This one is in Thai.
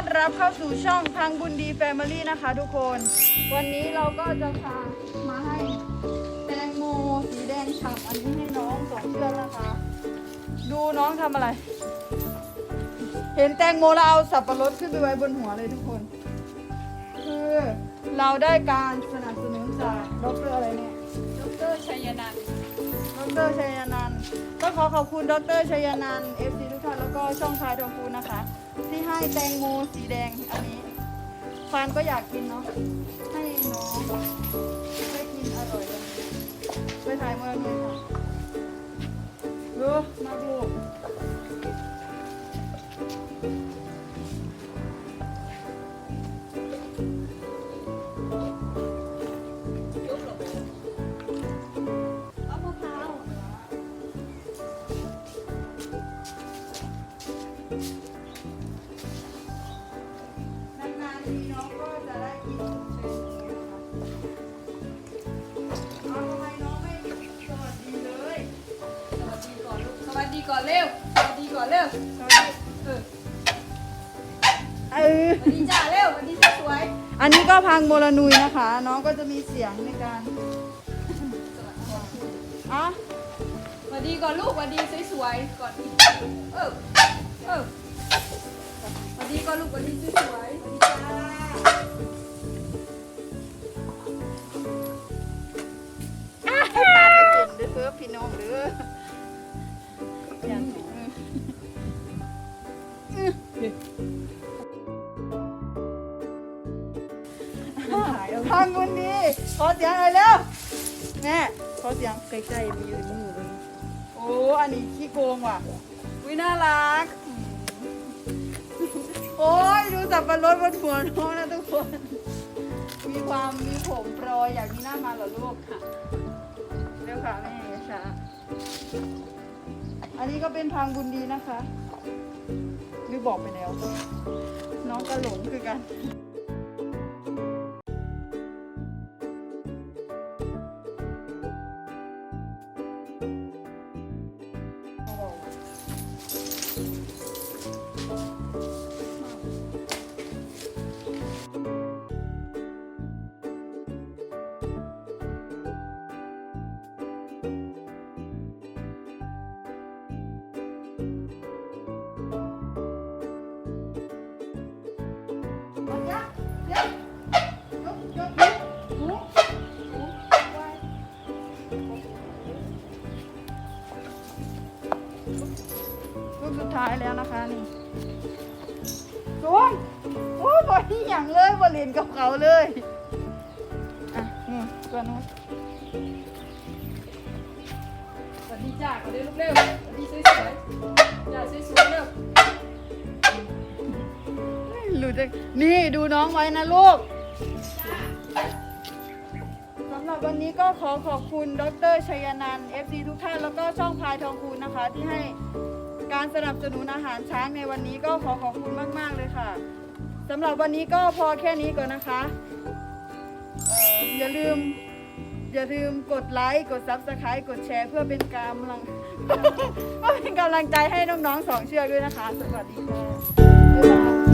อนรับเข้าสู่ช่องพังบุญดีแฟมิลี่นะคะทุกคน วันนี้เราก็จะพามาให้แตงโมสีแดงฉ่ำอันนี้ให้น้องสองเชือกนะคะ ดูน้องทำอะไร เห็นแตงโมแล้วเอาสับปะรดขึ้นไปไว้บนหัวเลยทุกคน คือเราได้การสนับสนุนจากดรอะไรเนี่ยดรชัยนันท์ดรชัยนันท์ก็ขอขอบคุณดรชัยนันท์เอฟซีทุกท่านแล้วก็ช่องพายทองคูณนะคะ ที่ให้แตงโมสีแดงอันนี้ฟานก็อยากกินเนาะให้น้องได้กินอร่อยเลยไปถ่ายมือนี้ค่ะดูมาดู ดีก่อนเร็วสวัสดีก่อนเร็วสวัสดีเออเออสวัสดีจ้าเร็วสวัสดีสวยอันนี้ก็พังโมลนุยนะคะ น้องก็จะมีเสียงในการอะๆสวัสดีก่อนลูกสวัสดีสวยๆก่อนเออเออสวัสดีก่อนลูกสวัสดีสวยๆสวัสดีจ้า ขายพังคนดีขอเสียงหน่อยเร็วแม่ขอเสียงใกล้ๆมีอยู่มือเลยโอ้อันนี้ขี้โกงว่ะวิน่ารัก โอ้ยดูสับปะรดบนหัวน้องนะทุกคน มีความมีผมโปรยอยากมีหน้ามาเหรอลูกค่ะเร็วค่ะแม่ช้า อันนี้ก็เป็นทางบุญดีนะคะไม่บอกไปแล้ว น้องก็หลงคือกัน ลูกสุดท้ายแล้วนะคะนี่สวงโอ้บอที่อย่างเลยบอเล่นกับเขาเลย อะนี่ตัวนู้นสวัสดีจ้าก่อนเร็วลูกเร็วสวัสดีสวยๆจ้าสวยๆเร็วหลุดจากนี่ดูน้องไว้นะลูกสำ หรับวันนี้ก็ขอขอบคุณดรชัยนันท์ FC ทุกท่านแล้วก็ช่องพายทองคูณนะคะ ที่ให้การสนับสนุนอาหารช้างในวันนี้ก็ขอขอบคุณมาก ๆ เลยค่ะสำหรับวันนี้ก็พอแค่นี้ก่อนนะคะเอ่ออย่าลืม อย่าลืมกดไลค์ กด Subscribe กดแชร์เพื่อเป็นกำลัง เพื่อเป็นกำลังใจให้น้องๆสองเชือกด้วยนะคะ สวัสดีค่ะบ๊ายบาย